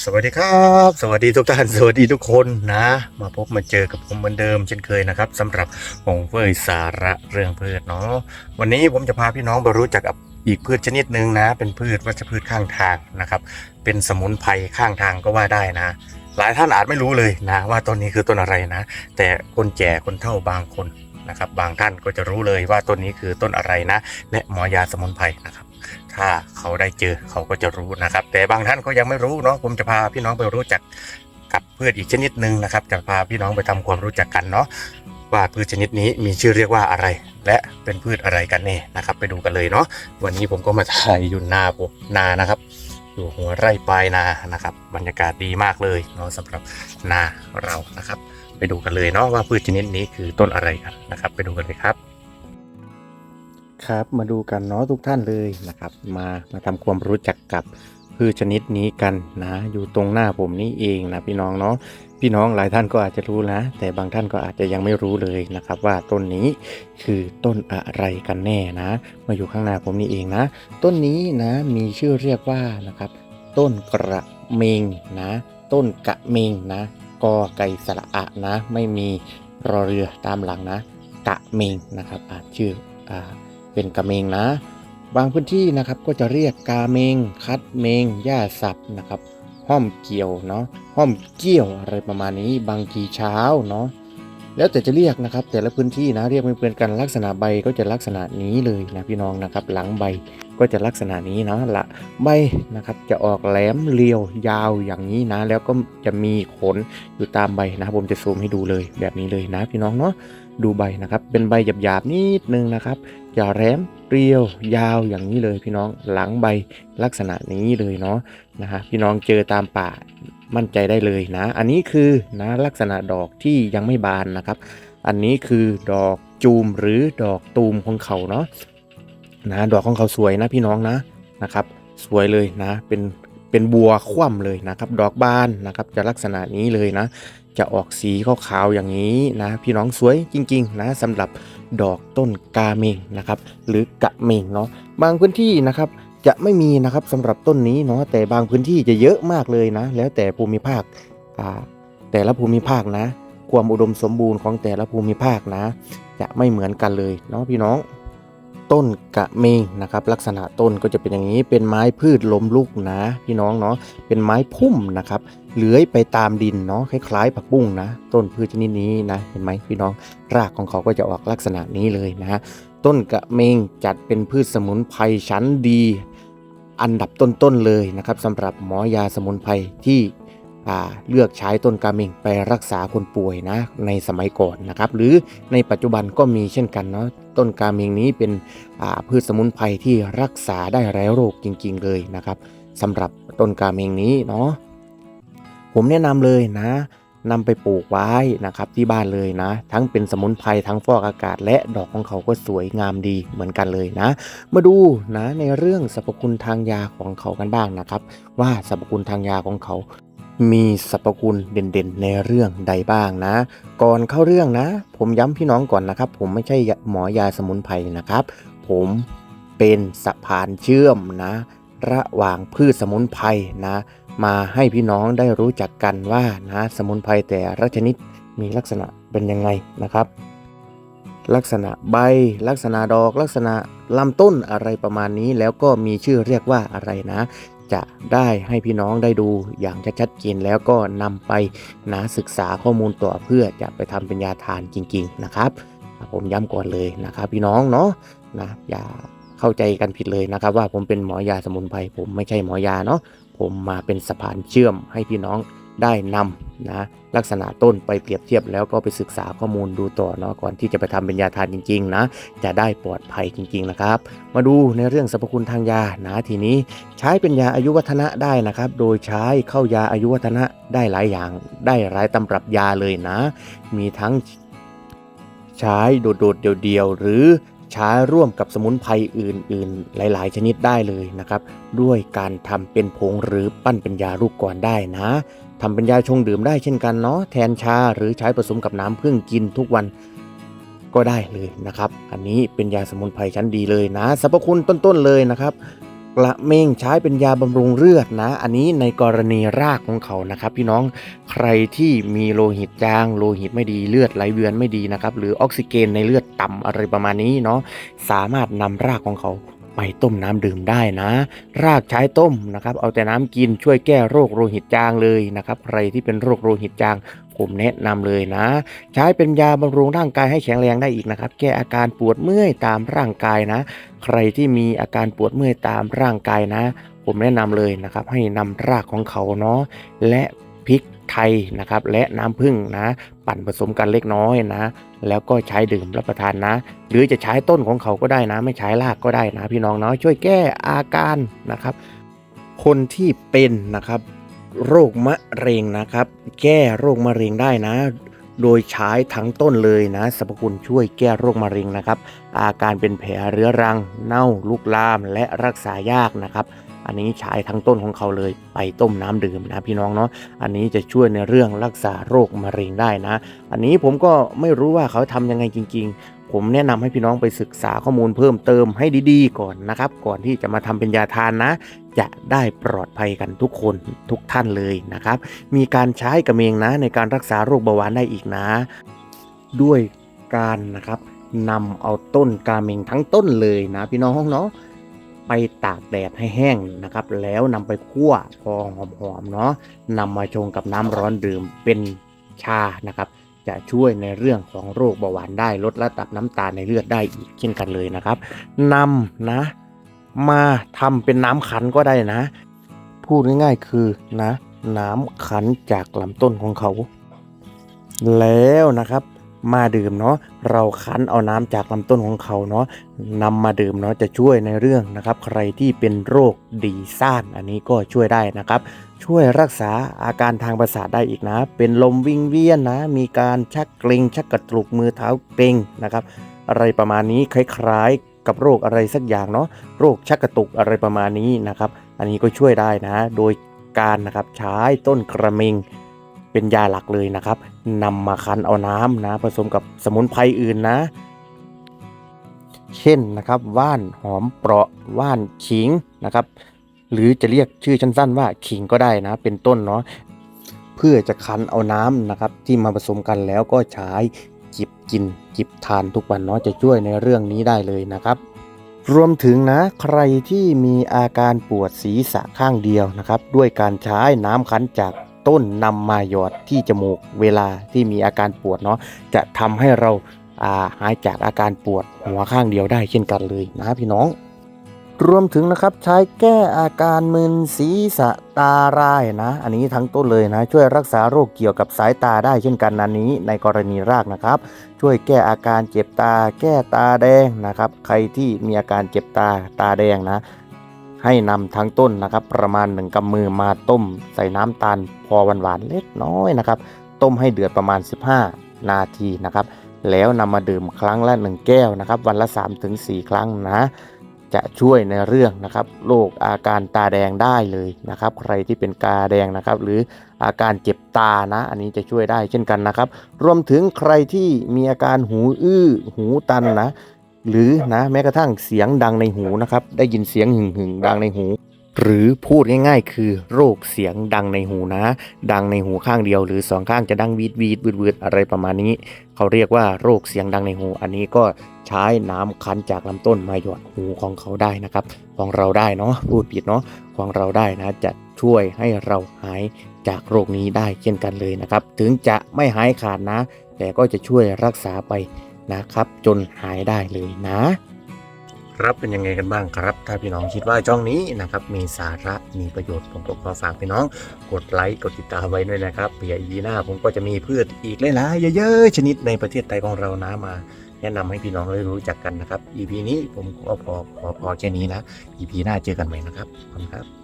สวัสดีครับ สวัสดีทุกท่านสวัสดีทุกคนนะ มาพบมาเจอกับผมเหมือนเดิมเช่นเคยนะครับสำหรับหงเฟยสาระเรื่องพืชเนาะวันนี้ผมจะพาพี่น้องไปรู้จักกับอีกพืชชนิดหนึ่งนะ เป็นพืชวัชพืชข้างทางนะครับ เป็นสมุนไพรข้างทางก็ว่าได้นะ หลายท่านอาจไม่รู้เลยนะ ว่าต้นนี้คือต้นอะไรนะ แต่คนแก่คนเฒ่าบางคนนะครับ บางท่านก็จะรู้เลยว่าต้นนี้คือต้นอะไรนะ และหมอยาสมุนไพรนะครับ ถ้าเขาได้เจอเขาก็จะรู้นะครับ แต่บางท่านก็ยังไม่รู้เนาะผมจะพาพี่น้องไปรู้จักกับพืชอีกชนิดหนึ่งนะครับ จะพาพี่น้องไปทำความรู้จักกันเนาะว่าพืชชนิดนี้มีชื่อเรียกว่าอะไร และเป็นพืชอะไรกันแน่นะครับ ไปดูกันเลยเนาะวันนี้ผมก็มาถ่ายอยู่หน้าผมนานะครับ อยู่หัวไร่ปลายนานะครับ บรรยากาศดีมากเลยเนาะสำหรับนาเรานะครับ ไปดูกันเลยเนาะว่าพืชชนิดนี้คือต้นอะไรกันนะครับ ไปดูกันเลยครับ ครับมาดูกันเนาะทุกท่านเลยนะครับ มามาทำความรู้จักกับพืชชนิดนี้กันนะ อยู่ตรงหน้าผมนี่เองนะพี่น้องเนาะพี่น้องหลายท่านก็อาจจะรู้นะ แต่บางท่านก็อาจจะยังไม่รู้เลยนะครับ ว่าต้นนี้คือต้นอะไรกันแน่นะ มาอยู่ข้างหน้าผมนี่เองนะ ต้นนี้นะมีชื่อเรียกว่านะครับ ต้นกระเมงนะ ต้นกระเมงนะกอไก่สระอะนะ ไม่มีรอเรือตามหลังนะ กะเมงนะครับอ่านชื่ออ่า เป็นกะเมงนะ บางพื้นที่นะครับก็จะเรียกกาเมง คัดเมงหญ้าสับนะครับห้อมเกี่ยวเนาะห้อมเกี่ยวอะไรประมาณนี้ บางทีเช้าเนาะ แล้วแต่จะเรียกนะครับ แต่ละพื้นที่นะเรียกไม่เหมือนกันลักษณะใบก็จะลักษณะนี้เลยนะพี่น้องนะครับ หลังใบก็จะลักษณะนี้นะละใบนะครับจะออกแหลมเรียวยาวอย่างนี้นะ แล้วก็จะมีขนอยู่ตามใบนะผมจะซูมให้ดูเลยแบบนี้เลยนะพี่น้องเนาะดูใบนะครับ เป็นใบหยาบๆนิดนึงนะครับจะแหลมเรียวยาวอย่างนี้เลยพี่น้องหลังใบลักษณะนี้เลยเนาะนะฮะพี่น้องเจอตามป่า มั่นใจได้เลยนะ อันนี้คือนะลักษณะดอกที่ยังไม่บานนะครับ อันนี้คือดอกจูมหรือดอกตูมของเขาเนาะนะดอกของเขาสวยนะพี่น้องนะนะครับ สวยเลยนะ เป็นเป็นบัวคว่ำเลยนะครับ ดอกบานนะครับ จะลักษณะนี้เลยนะ จะออกสีขาวๆอย่างนี้นะ พี่น้องสวยจริง ๆ นะสำหรับดอกต้นกาเมงนะครับ หรือกะเมงเนาะบางพื้นที่นะครับ จะไม่มีนะครับสำหรับต้นนี้เนาะแต่บางพื้นที่จะเยอะมากเลยนะ แล้วแต่ภูมิภาคอ่าแต่ละภูมิภาคนะ ความอุดมสมบูรณ์ของแต่ละภูมิภาคนะ จะไม่เหมือนกันเลยเนาะพี่น้อง ต้นกะเมงนะครับ ลักษณะต้นก็จะเป็นอย่างนี้เป็นไม้พืชล้มลุกนะ พี่น้องเนาะเป็นไม้พุ่มนะครับเลื้อยไปตามดินเนาะคล้ายๆผักบุ้งนะ ต้นพืชชนิดนี้นะเห็นไหมพี่น้องรากของเขาก็จะออกลักษณะนี้เลยนะต้นกะเมงจัดเป็นพืชสมุนไพรชั้นดี อันดับต้นๆเลยนะครับสำหรับหมอยาสมุนไพรที่เลือกใช้ต้นกาเมงไปรักษาคนป่วยนะในสมัยก่อนนะครับ หรือในปัจจุบันก็มีเช่นกันเนาะต้นกาเมงนี้เป็นพืชสมุนไพรที่รักษาได้หลายโรคจริง ๆ เลยนะครับสำหรับต้นกาเมงนี้เนาะผมแนะนำเลยนะ นำไปปลูกไว้นะครับที่บ้านเลยนะ ทั้งเป็นสมุนไพรทั้งฟอกอากาศ และดอกของเขาก็สวยงามดีเหมือนกันเลยนะ มาดูนะในเรื่องสรรพคุณทางยาของเขากันบ้างนะครับ ว่าสรรพคุณทางยาของเขามีสรรพคุณเด่นๆ ในเรื่องใดบ้างนะ ก่อนเข้าเรื่องนะ ผมย้ำพี่น้องก่อนนะครับ ผมไม่ใช่หมอยาสมุนไพรนะครับ ผมเป็นสะพานเชื่อมนะ ระหว่างพืชสมุนไพรนะ มาให้พี่น้องได้รู้จักกันว่านะสมุนไพรแต่ละชนิดมีลักษณะเป็นยังไงนะครับ ลักษณะใบลักษณะดอก ลักษณะลำต้นอะไรประมาณนี้แล้วก็มีชื่อเรียกว่าอะไรนะ จะได้ให้พี่น้องได้ดูอย่างชัดเจนแล้วก็นำไปนะศึกษาข้อมูลต่อเพื่อจะไปทำเป็นยาทานจริง ๆ นะครับ ผมย้ำก่อนเลยนะครับ พี่น้องเนาะนะอย่าเข้าใจกันผิดเลยนะครับ ว่าผมเป็นหมอยาสมุนไพรผมไม่ใช่หมอยาเนาะ ผมมาเป็นสะพานเชื่อมให้พี่น้องได้นำนะลักษณะต้นไปเปรียบเทียบแล้วก็ไปศึกษาข้อมูลดูต่อเนาะก่อนที่จะไปทำเป็นยาทานจริงๆนะจะได้ปลอดภัยจริงๆนะครับ มาดูในเรื่องสรรพคุณทางยานะทีนี้ใช้เป็นยาอายุวัฒนะได้นะครับ โดยใช้เข้ายาอายุวัฒนะได้หลายอย่าง ได้หลายตำรับยาเลยนะ มีทั้งใช้โดดๆเดียวๆหรือ ใช้ร่วมกับสมุนไพรอื่น ๆ หลาย ๆ ชนิดได้เลยนะครับ ด้วยการทำเป็นผงหรือปั้นเป็นยาลูกก่อนได้นะทำเป็นยาชงดื่มได้เช่นกันเนาะแทนชาหรือใช้ผสมกับน้ำพึ่งกินทุกวันก็ได้เลยนะครับ อันนี้เป็นยาสมุนไพรชั้นดีเลยนะสรรพคุณต้นๆเลยนะครับ กระเม่งใช้เป็นยาบำรุงเลือดนะ อันนี้ในกรณีรากของเขานะครับ พี่น้องใครที่มีโลหิตจาง โลหิตไม่ดีเลือดไหลเวียนไม่ดีนะครับหรือออกซิเจนในเลือดต่ำอะไรประมาณนี้เนาะสามารถนำรากของเขาไปต้มน้ำดื่มได้นะ รากใช้ต้มนะครับ เอาแต่น้ำกินช่วยแก้โรคโลหิตจางเลยนะครับ ใครที่เป็นโรคโลหิตจาง ผมแนะนำเลยนะ ใช้เป็นยาบำรุงร่างกายให้แข็งแรงได้อีกนะครับ แก้อาการปวดเมื่อยตามร่างกายนะ ใครที่มีอาการปวดเมื่อยตามร่างกายนะ ผมแนะนำเลยนะครับ ให้นำรากของเขาเนาะและพริกไทยนะครับและน้ำผึ้งนะ ปั่นผสมกันเล็กน้อยนะ แล้วก็ใช้ดื่มรับประทานนะ หรือจะใช้ต้นของเขาก็ได้นะ ไม่ใช้รากก็ได้นะ พี่น้องเนาะช่วยแก้อาการนะครับ คนที่เป็นนะครับ โรคมะเร็งนะครับ แก้โรคมะเร็งได้นะ โดยใช้ทั้งต้นเลยนะสรรพคุณช่วยแก้โรคมะเร็งนะครับ อาการเป็นแผลเรื้อรัง เน่าลุกลามและรักษายากนะครับ อันนี้ใช้ทั้งต้นของเขาเลยไปต้มน้ำดื่มนะพี่น้องเนาะอันนี้จะช่วยในเรื่องรักษาโรคมะเร็งได้นะ อันนี้ผมก็ไม่รู้ว่าเขาทำยังไงจริง ๆ ผมแนะนำให้พี่น้องไปศึกษาข้อมูลเพิ่มเติมให้ดีๆ ก่อนนะครับ ก่อนที่จะมาทำเป็นยาทานนะ จะได้ปลอดภัยกันทุกคนทุกท่านเลยนะครับ มีการใช้กระเมงนะในการรักษาโรคเบาหวานได้อีกนะ ด้วยการนะครับนำเอาต้นกาเมงทั้งต้นเลยนะพี่น้องเนาะไปตากแดดให้แห้งนะครับ แล้วนำไปคั่วพอหอมๆเนาะนำมาชงกับน้ำร้อนดื่มเป็นชานะครับ จะช่วยในเรื่องของโรคเบาหวานได้ลดระดับน้ำตาลในเลือดได้อีกเช่นกันเลยนะครับนำนะ มาทำเป็นน้ำขันก็ได้นะ พูดง่ายๆคือนะ น้ำขันจากลำต้นของเขา แล้วนะครับมาดื่มเนาะเราคั้นเอาน้ำจากลำต้นของเขาเนาะนำมาดื่มเนาะจะช่วยในเรื่องนะครับ ใครที่เป็นโรคดีซ่านอันนี้ก็ช่วยได้นะครับ ช่วยรักษาอาการทางประสาทได้อีกนะ เป็นลมวิ่งเวียนนะ มีการชักเกร็งชักกระตุกมือเท้าเกร็งนะครับ อะไรประมาณนี้คล้ายๆ กับโรคอะไรสักอย่างเนาะโรคชักกระตุกอะไรประมาณนี้นะครับ อันนี้ก็ช่วยได้นะ โดยการนะครับใช้ต้นกระเมงเป็นยาหลักเลยนะครับนำมาคั้นเอาน้ำนะผสมกับสมุนไพรอื่นนะ เช่นนะครับว่านหอมเปราะว่านขิงนะครับ หรือจะเรียกชื่อสั้นๆว่าขิงก็ได้นะ เป็นต้นเนาะเพื่อจะคั้นเอาน้ำนะครับ ที่มาผสมกันแล้วก็ใช้จิบกินจิบทานทุกวันเนาะจะช่วยในเรื่องนี้ได้เลยนะครับ รวมถึงนะใครที่มีอาการปวดศีรษะข้างเดียวนะครับ ด้วยการใช้น้ำคั้นจากต้นนำมาหยอดที่จมูกเวลาที่มีอาการปวดเนาะจะทำให้เราาหายจากอาการปวดหัวข้างเดียวได้เช่นกันเลยนะพี่น้อง รวมถึงนะครับใช้แก้อาการมึนศีรษะตาร่ายนะ อันนี้ทั้งต้นเลยนะ ช่วยรักษาโรคเกี่ยวกับสายตาได้เช่นกันนันนี้ ในกรณีรากนะครับ ช่วยแก้อาการเจ็บตา แก้ตาแดงนะครับ ใครที่มีอาการเจ็บตาตาแดงนะ ให้นำทั้งต้นนะครับ ประมาณหนึ่งกำมือมาต้ม ใส่น้ำตาลพอหวานๆเล็กน้อยนะครับ ต้มให้เดือดประมาณ 15 นาทีนะครับ แล้วนำมาดื่มครั้งละ 1 แก้วนะครับ วันละ 3-4 ครั้งนะ จะช่วยในเรื่องนะครับโรคอาการตาแดงได้เลยนะครับ ใครที่เป็นตาแดงนะครับ หรืออาการเจ็บตานะ อันนี้จะช่วยได้เช่นกันนะครับ รวมถึงใครที่มีอาการหูอื้อหูตันนะ หรือนะแม้กระทั่งเสียงดังในหูนะครับ ได้ยินเสียงหึ่งหึ่งดังในหู หรือพูดง่ายๆ คือโรคเสียงดังในหูนะ ดังในหูข้างเดียว หรือสองข้างจะดังวีดวีดวืดวืดอะไรประมาณนี้ เขาเรียกว่าโรคเสียงดังในหู อันนี้ก็ใช้น้ำคั้นจากลำต้นมาหยอดหูของเขาได้นะครับ ของเราได้เนาะพูดผิดเนาะของเราได้นะจะช่วยให้เราหายจากโรคนี้ได้เช่นกันเลยนะครับ ถึงจะไม่หายขาดนะ แต่ก็จะช่วยรักษาไปนะครับ จนหายได้เลยนะ ครับเป็นยังไงกันบ้างครับ ถ้าพี่น้องคิดว่าช่องนี้นะครับมีสาระมีประโยชน์ผมก็ขอฝากพี่น้องกดไลค์กดติดตามไว้ด้วยนะครับเผื่ออีหน้าผมก็จะมีพืชอีกหลายๆเยอะๆชนิดในประเทศไทยของเรานะมา แนะนำให้พี่น้องได้รู้จักกันนะครับ EP นี้ผมก็พอพอพอแค่นี้นะ EP หน้าเจอกันใหม่นะครับขอบคุณครับ